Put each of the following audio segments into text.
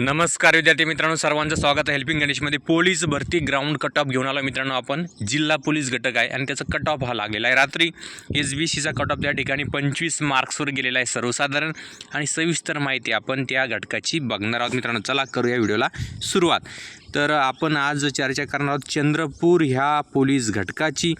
नमस्कार विद्यार्थी मित्रांनो सर्वांचं स्वागत आहे हेल्पिंग गणेशमध्ये पोलीस भरती ग्राउंड कट ऑफ घेऊन आलो मित्रांनो आपण. जिल्हा पोलीस घटक आहे आणि त्याचा कट ऑफ हा लागलेला आहे. रात्री एस बी सीचा कट ऑफ त्या ठिकाणी पंचवीस मार्क्सवर गेलेला आहे सर्वसाधारण. आणि सविस्तर माहिती आपण त्या घटकाची बघणार आहोत मित्रांनो. चला करूया व्हिडिओला सुरुवात. तर आपण आज चर्चा करणार आहोत चंद्रपूर ह्या पोलीस घटकाची.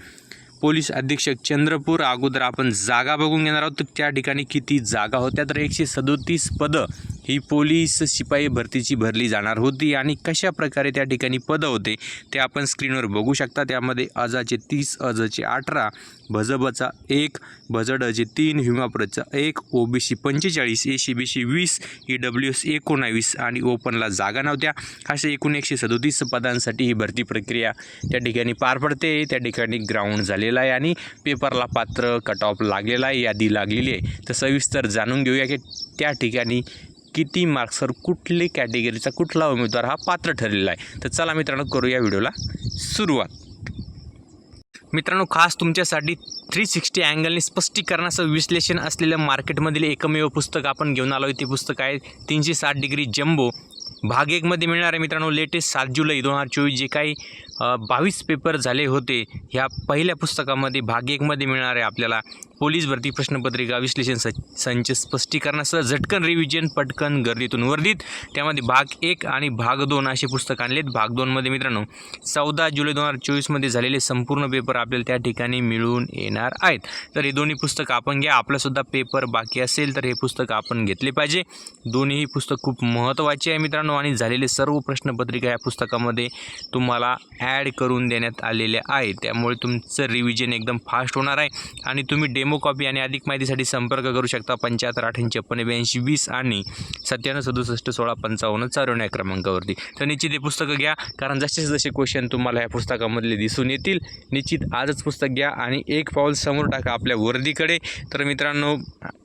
पोलीस अधीक्षक चंद्रपूर अगोदर आपण जागा बघून घेणार आहोत. तर त्या ठिकाणी किती जागा होत्या? तर एकशे सदोतीस पदं ही पोलीस शिपाई भरतीची भरली जाणार होती आणि कशा प्रकारे त्या ठिकाणी पदं होते ते आपण स्क्रीनवर बघू शकता. त्यामध्ये अजाचे तीस अजचे अठरा भजबचा एक भजडचे तीन हिमाप्रचा एक ओबीसी पंचेचाळीस ए सी बी सी वीस ई डब्ल्यू एस एकोणावीस आणि ओपनला जागा नव्हत्या. अशा एकूण एकशे सदोतीस पदांसाठी ही भरती प्रक्रिया त्या ठिकाणी पार पडते. त्या ठिकाणी ग्राउंड झालेला आहे आणि पेपरला पात्र कट ऑफ लागलेला आहे यादी लागलेली आहे. तर सविस्तर जाणून घेऊया की त्या ठिकाणी किती मार्क्सवर कुठली कॅटेगरीचा कुठला उमेदवार हा पात्र ठरलेला आहे? तर चला मित्रांनो करू या व्हिडिओला सुरुवात. मित्रांनो खास तुमच्यासाठी थ्री सिक्स्टी अँगलने स्पष्टीकरणाचं विश्लेषण असलेलं मार्केटमधील एकमेव पुस्तक आपण घेऊन आलो आहे. ते पुस्तक आहे तीनशे साठ डिग्री जम्बो भाग एकमध्ये मिळणार आहे मित्रांनो लेटेस्ट सात जुलै दोन हजार चोवीस जे काही बावीस पेपर झाले होते ह्या पहिल्या पुस्तकामध्ये भाग एकमध्ये मिळणार आहे आपल्याला. पोलीस भरती प्रश्नपत्रिका विश्लेषण स संच स्पष्टीकरणासह झटकन रिव्हिजन पटकन गर्दीतून वर्धित. त्यामध्ये भाग एक आणि भाग दोन असे पुस्तक आणलेत. भाग दोनमध्ये मित्रांनो चौदा जुलै दोन हजार चोवीसमध्ये झालेले संपूर्ण पेपर आपल्याला त्या ठिकाणी मिळून येणार आहेत. तर हे दोन्ही पुस्तकं आपण घ्या. आपलासुद्धा पेपर बाकी असेल तर हे पुस्तक आपण घेतले पाहिजे. दोन्ही पुस्तक खूप महत्त्वाचे आहे मित्रांनो. आणि झालेले सर्व प्रश्नपत्रिका या पुस्तकामध्ये तुम्हाला ॲड करून देण्यात आलेल्या आहे त्यामुळे तुमचं रिव्हिजन एकदम फास्ट होणार आहे. आणि तुम्ही डेमो कॉपी आणि अधिक माहितीसाठी संपर्क करू शकता पंच्याहत्तर अठ्ठ्याऐंशी छप्पन्न ब्याऐंशी वीस आणि सत्त्याण्णव सदुसष्ट सोळा पंचावन्न चारवण्या क्रमांकावरती. तर निश्चित हे पुस्तकं घ्या कारण जसे जसे क्वेश्चन तुम्हाला या पुस्तकामधले दिसून येतील निश्चित आजच पुस्तक घ्या आणि एक पाऊल समोर टाका आपल्या वर्दीकडे. तर मित्रांनो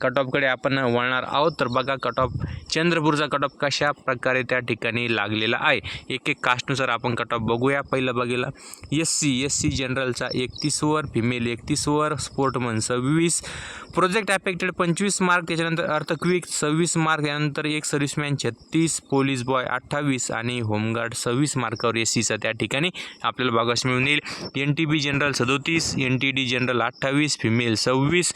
कट ऑफकडे आपण वळणार आहोत. तर बघा कट ऑफ चंद्रपूरचा कट ऑफ कशा प्रकारे त्या ठिकाणी लागलेला आहे. एक एक कास्टनुसार आपण कट ऑफ बघूया. पहिलं बघेला एस सी एस सी जनरलचा एकतीसवर फिमेल एकतीसवर स्पोर्टमन सव्वीस. प्रोजेक्ट अफेक्टेड पंचवीस मार्क त्याच्यानंतर अर्थक्विक सव्वीस मार्क यानंतर एक सर्व्हिसमॅन छत्तीस पोलीस बॉय अठ्ठावीस आणि होमगार्ड सव्वीस मार्कावर एस सीचा त्या ठिकाणी आपल्याला बघास मिळून येईल. एन टी बी जनरल सदोतीस एन टी डी जनरल अठ्ठावीस फिमेल सव्वीस.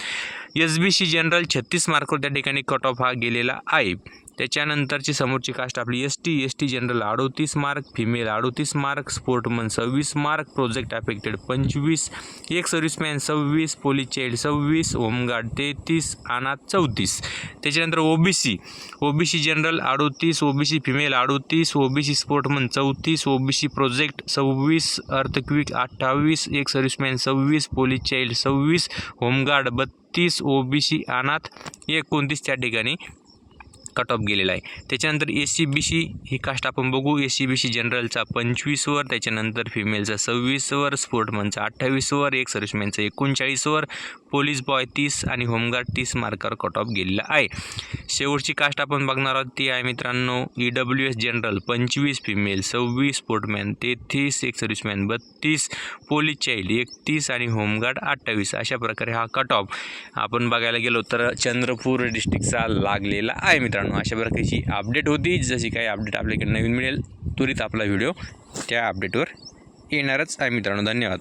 एस बी सी जनरल छत्तीस मार्कवर त्या ठिकाणी कट ऑफ हा गेलेला आहे. त्याच्यानंतरची समोरची कास्ट आपली S T S T general अडोतीस मार्क फिमेल अडोतीस मार्क स्पोर्टमन सव्वीस मार्क प्रोजेक्ट अफेक्टेड पंचवीस एक सर्व्हिसमॅन सव्वीस पोलीस चाइल्ड सव्वीस होमगार्ड तेहतीस अनाथ चौतीस. त्याच्यानंतर O B C O B C general अडोतीस ओ बी सी फिमेल अडोतीस ओ बी सी स्पोर्टमन चौतीस ओ बी सी प्रोजेक्ट सव्वीस अर्थक्विक अठ्ठावीस एक सर्व्हिसमॅन सव्वीस पोलीस चाइल्ड सव्वीस होमगार्ड बत्तीस ओ बी सी अनाथ एकोणतीस त्या ठिकाणी कट ऑफ गेलेला आहे. त्याच्यानंतर एस सी बी सी ही कास्ट आपण बघू. एस सी बी सी जनरलचा पंचवीसवर त्याच्यानंतर फिमेलचा सव्वीसवर स्पोर्टमनचा अठ्ठावीसवर एक सर्व्हिसमॅनचा एकोणचाळीसवर पोलीस बॉय तीस आणि होमगार्ड तीस मार्कावर कट ऑफ गेलेला आहे. शेवटची कास्ट आपण बघणार आहोत ती आहे मित्रांनो ई डब्ल्यू एस जनरल पंचवीस फिमेल सव्वीस स्पोर्टमॅन तेहतीस एक सर्व्हिसमॅन बत्तीस पोलीस चाइल्ड एकतीस आणि होमगार्ड अठ्ठावीस. अशा प्रकारे हा कट ऑफ आपण बघायला गेलो तर चंद्रपूर डिस्ट्रिक्टचा लागलेला आहे मित्रांनो. मित्रांनो अशा प्रकारची अपडेट होती. जशी काही अपडेट आपल्याकडे नवीन मिळेल त्वरित आपला व्हिडिओ त्या अपडेटवर येणारच आहे मित्रांनो. धन्यवाद.